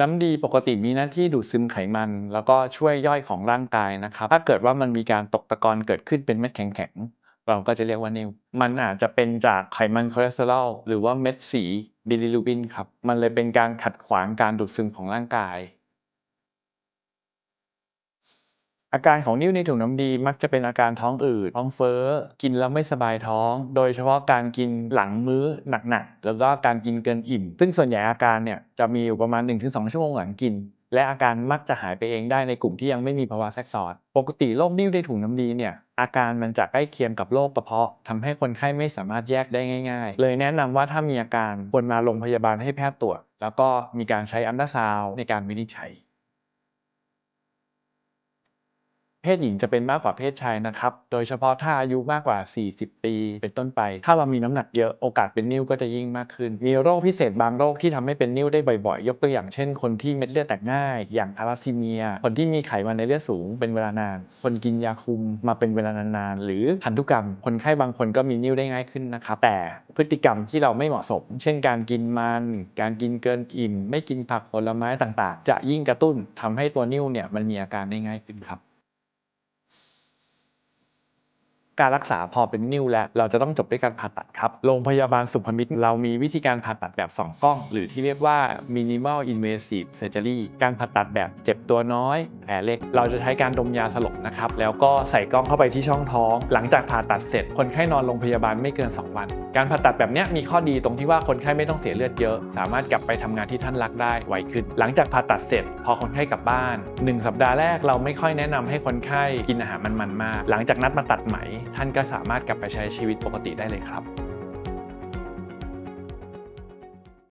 น้ำดีปกติมีหน้าที่ดูดซึมไขมัน แล้วก็ช่วยย่อยของร่างกายนะครับ ถ้าเกิดว่ามันมีการตกตะกอนเกิดขึ้นเป็นเม็ดแข็งๆ เราก็จะเรียกว่านิ่ว มันอาจจะเป็นจากไขมันคอเลสเตอรอลหรือว่าเม็ดสีบิลิรูบินครับ มันเลยเป็นการขัดขวางการดูดซึมของร่างกาย อาการของนิ่วในถุงน้ำดีมักจะเป็นอาการท้องอืด ท้องเฟ้อ กินแล้วไม่สบายท้อง โดยเฉพาะการกินหลังมื้อหนักๆ แล้วก็การกินเกินอิ่ม ซึ่งส่วนใหญ่อาการเนี่ยจะมีอยู่ประมาณ 1-2 ชั่วโมงหลังกิน และอาการมักจะหายไปเองได้ในกลุ่มที่ยังไม่มีภาวะแทรกซ้อน ปกติโรคนิ่วในถุงน้ำดีเนี่ยอาการมันจะใกล้เคียงกับโรคกระเพาะทำให้คนไข้ไม่สามารถแยกได้ง่าย ๆ เลยแนะนำว่าถ้ามีอาการควรมาโรงพยาบาลให้แพทย์ตรวจ แล้วก็มีการใช้อัลตราซาวด์ในการวินิจฉัย เพศหญิงจะเป็นมากกว่าเพศชายนะครับ โดยเฉพาะถ้าอายุมากกว่า 40 ปี เป็นต้นไป ถ้าเรามีน้ำหนักเยอะโอกาสเป็นนิ่วก็จะยิ่งมากขึ้น มีโรคพิเศษบางโรคที่ทำให้เป็นนิ่วได้บ่อยๆ ยกตัวอย่างเช่น คนที่เม็ดเลือดแตกง่าย อย่างทาลัสซีเมีย คนที่มีไขมันในเลือดสูงเป็นเวลานาน คนกินยาคุมมาเป็นเวลานานๆ หรือพันธุกรรม คนไข้บางคนก็มีนิ่วได้ง่ายขึ้นนะครับ แต่พฤติกรรมที่เราไม่เหมาะสม เช่น การกินมัน การกินเกินอิ่ม ไม่กินผักผลไม้ต่างๆ จะยิ่งกระตุ้นทำให้ตัวนิ่วเนี่ยมันมีอาการได้ง่ายขึ้นครับ การรักษาพอเป็นนิ่วแล้ว เราจะต้องจบด้วยการผ่าตัดครับ โรงพยาบาลสุพมิตรเรามีวิธีการผ่าตัดแบบ 2 กล้อง หรือที่เรียกว่า minimal invasive surgery การผ่าตัดแบบเจ็บตัวน้อยแผลเล็ก เราจะใช้การดมยาสลบนะครับ แล้วก็ใส่กล้องเข้าไปที่ช่องท้อง หลังจากผ่าตัดเสร็จ คนไข้นอนโรงพยาบาลไม่เกิน 2 วัน การผ่าตัดแบบนี้มีข้อดีตรงที่ว่าคนไข้ไม่ต้องเสียเลือดเยอะ สามารถกลับไปทำงานที่ท่านรักได้ไวขึ้น หลังจากผ่าตัดเสร็จ พอคนไข้กลับบ้าน 1 สัปดาห์แรกเราไม่ค่อยแนะนำให้คนไข้กินอาหารมันๆมาก หลังจากนัดมาตัดไหมท่านก็สามารถกลับไปใช้ชีวิตปกติได้เลยครับ